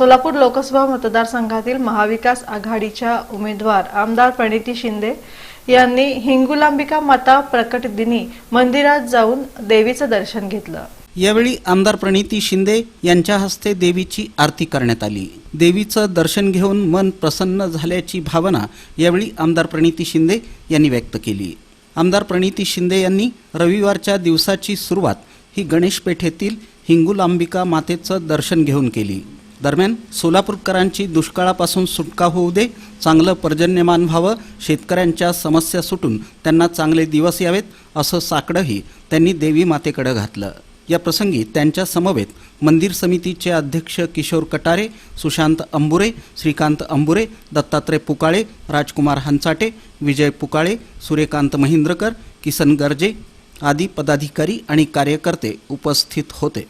सोलापूर लोकसभा मतदारसंघातील महाविकास आघाडीच्या उमेदवार आमदार प्रणिती शिंदे यांनी हिंगुलांबिका माता प्रकट दिनी मंदिरात जाऊन देवीचं दर्शन घेतलं. यावेळी आमदार प्रणिती शिंदे यांच्या हस्ते देवीची आरती करण्यात आली. देवीचं दर्शन घेऊन मन प्रसन्न झाल्याची भावना यावेळी आमदार प्रणिती शिंदे यांनी व्यक्त केली. आमदार प्रणिती शिंदे यांनी रविवारच्या दिवसाची सुरुवात ही गणेश पेठेतील हिंगुलांबिका मातेचं दर्शन घेऊन केली. दरम्यान सोलापूरकरांची दुष्काळापासून सुटका होऊ दे चांगलं पर्जन्यमान व्हावं शेतकऱ्यांच्या समस्या सुटून त्यांना चांगले दिवस यावेत असं साकडंही त्यांनी देवी मातेकडं घातलं. या प्रसंगी त्यांच्या समवेत मंदिर समितीचे अध्यक्ष किशोर कटारे सुशांत अंबुरे श्रीकांत अंबुरे दत्तात्रय पुकाळे राजकुमार हंचाटे विजय पुकाळे सूर्यकांत महिंद्रकर किसन गर्जे आदी पदाधिकारी आणि कार्यकर्ते उपस्थित होते.